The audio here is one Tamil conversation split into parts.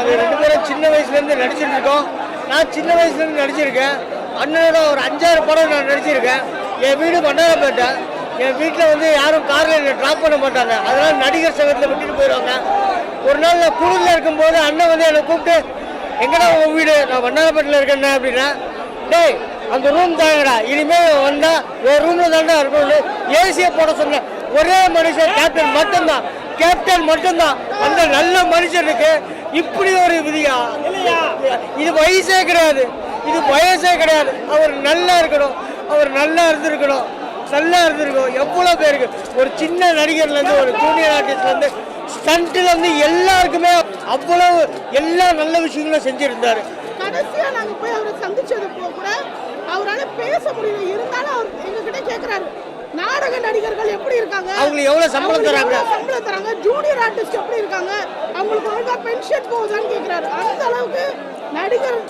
அது ரெண்டு பேரும் சின்ன வயசுலேருந்து நடிச்சிட்டு இருக்கோம். நான் சின்ன வயசுலேருந்து நடிச்சிருக்கேன். அண்ணனோட ஒரு அஞ்சாறு படம் நான் நடிச்சிருக்கேன். என் வீடு மன்னாரப்பேட்டை என் வீட்டில் வந்து யாரும் காரில் என்னை ட்ராப் பண்ண மாட்டாங்க. அதனால் நடிகர் சங்கத்தில் விட்டுட்டு போயிடுவாங்க ஒரு நாள் நான் குழுவில் இருக்கும்போது அண்ணன் வந்து என்னை கூப்பிட்டு எங்கடா உன் வீடு? நான் மன்னாரப்பேட்டில் இருக்கேன் அப்படின்னா டேய் அந்த ரூம் தாங்கடா. இனிமேல் வந்தால் ஒரு ரூமில் தாண்டா இருக்கணும் ஏசியை போட சொன்னேன். ஒரே மனுஷன் கேப்டன் மட்டும்தான். கேப்டன் மட்டும்தான். அந்த நல்ல மனுஷனுக்கு இப்படி ஒரு விதியா? இது வயசே கிடையாது. இது வயசே கிடையாது. அவர் நல்லா இருக்கணும். அவர் நல்லா இருந்திருக்கணும். நல்லா இருந்திருக்கும் எவ்வளோ பேருக்கு? ஒரு சின்ன நடிகர்லேருந்து ஒரு ஜூனியர் ஆர்டிஸ்ட்லேருந்து ஸ்டண்ட்லேருந்து எல்லாருக்குமே அவ்வளோ எல்லா நல்ல விஷயங்களும் செஞ்சுருந்தார். கடைசியாக நாங்கள் போய் அவரை சந்திச்சது கூட அவரால் பேச முடியல. இருந்தாலும் அவர் எங்ககிட்ட கேட்குறாரு நாடக நடிகர்கள் எப்படி இருக்காங்க? அவங்களுக்கு எவ்வளவு சம்பளம் தராங்க? சம்பளம் தராங்க? ஜூனியர் ஆர்டிஸ்ட் எப்படி இருக்காங்க? அவங்களுக்கு ஒழுங்கா பென்ஷன் போகுதான்னு கேக்குறாரு. அந்த அளவுக்கு நடிகர்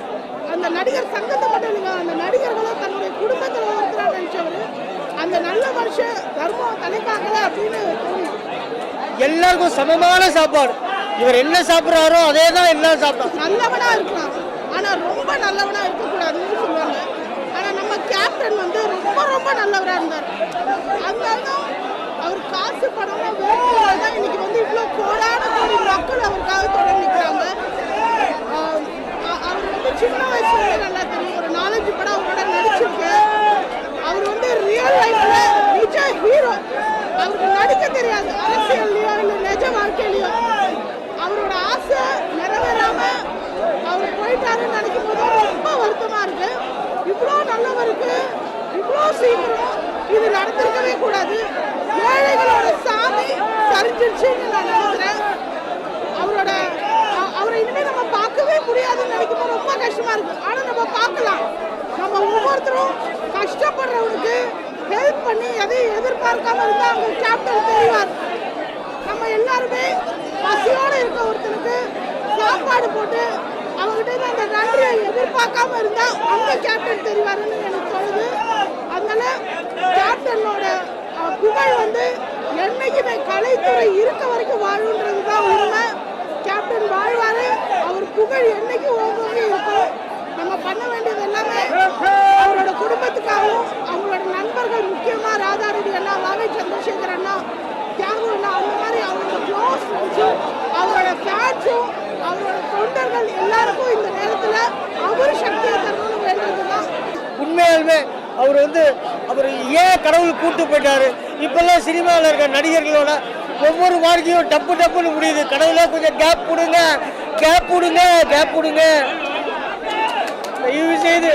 அந்த நடிகர் சங்கத்தை மட்டும் இல்லைங்க அந்த நடிகர்களும் தன்னுடைய குடும்பத்தில் ஒருத்தராக நினைச்சவர் அந்த நல்ல மனுஷன் தர்மம் தலைக்காகல அப்படின்னு. எல்லாருக்கும் சமமான சாப்பாடு. இவர் என்ன சாப்பிட்றாரோ அதே தான் எல்லாம் சாப்பிட்டோம் நல்லவனா இருக்கலாம். ஆனா ரொம்ப நல்லவனா இருக்கக்கூடாதுன்னு சொல்லுவாங்க. கேப்டன் வந்து ரொம்ப ரொம்ப நல்லவராக இருந்தார். அதனால அவர் காசு பணம்லாம் வேணும்னால தான் இன்னைக்கு வந்து இவ்வளோ கோடான கோடி மக்கள் அவருக்காக தொடர்ந்து நிற்கிறாங்க அவர் வந்து சின்ன வயசுல நல்லா தெரியும். ஒரு நாலஞ்சு படம் அவரோட நடிச்சிருக்கேன் அவர் வந்து ரியல் லைஃப்ல நிஜ ஹீரோ அவருக்கு நடிக்க தெரியாது. அரசியல்லையோ இல்லை நிஜ வாழ்க்கையிலையோ அவரோட ஆசை நிறைவேறாம அவர் போயிட்டாருன்னு நினைக்கும் போது ரொம்ப வருத்தமா இருக்கு இவ்வளோ நல்லவருக்கு இவ்வளோ இது நடந்திருக்கவே கூடாது. ஏழைகளோட சாமி சரிஞ்சிருச்சுன்னு நான் நினைக்கிறேன் அவரோட அவரை இனிமே நம்ம பார்க்கவே முடியாதுன்னு நினைக்கும் ரொம்ப கஷ்டமா இருக்கு. ஆனா நம்ம பார்க்கலாம். நம்ம ஒவ்வொருத்தரும் கஷ்டப்படுறவனுக்கு ஹெல்ப் பண்ணி எதையும் எதிர்பார்க்காம இருந்தா அவங்க கேப்டன் தெரிவார் நம்ம எல்லாருமே பசியோட இருக்க ஒருத்தனுக்கு சாப்பாடு போட்டு அவங்ககிட்ட அந்த நன்றியை எதிர்பார்க்காம இருந்தா அவங்க கேப்டன் தெரிவாருன்னு மக்கள் என்னைக்கு ஓங்கி இருக்கும் நம்ம பண்ண வேண்டியது எல்லாமே அவரோட குடும்பத்துக்காகவும் அவங்களோட நண்பர்கள் முக்கியமாக ராதாரவி அண்ணா வாகை சந்திரசேகர் அண்ணா தியாகு அண்ணா அந்த மாதிரி அவரோட க்ளோஸ் ஃப்ரெண்ட்ஸும் அவரோட ஃபேன்ஸும் அவரோட தொண்டர்கள் எல்லாருக்கும் இந்த நேரத்தில் அவர் சக்தியை தரணும்னு வேண்டியது தான் உண்மையாலுமே அவர் வந்து அவர் ஏன் கடவுள் கூட்டு போயிட்டாரு? இப்பெல்லாம் சினிமாவில் இருக்க நடிகர்களோட ஒவ்வொரு வாழ்க்கையும் டப்பு டப்புன்னு முடியுது. கடவுளே கொஞ்சம் கேப் கொடுங்க. கேப் விடுங்க கேப் விடுங்க தயவு செய்து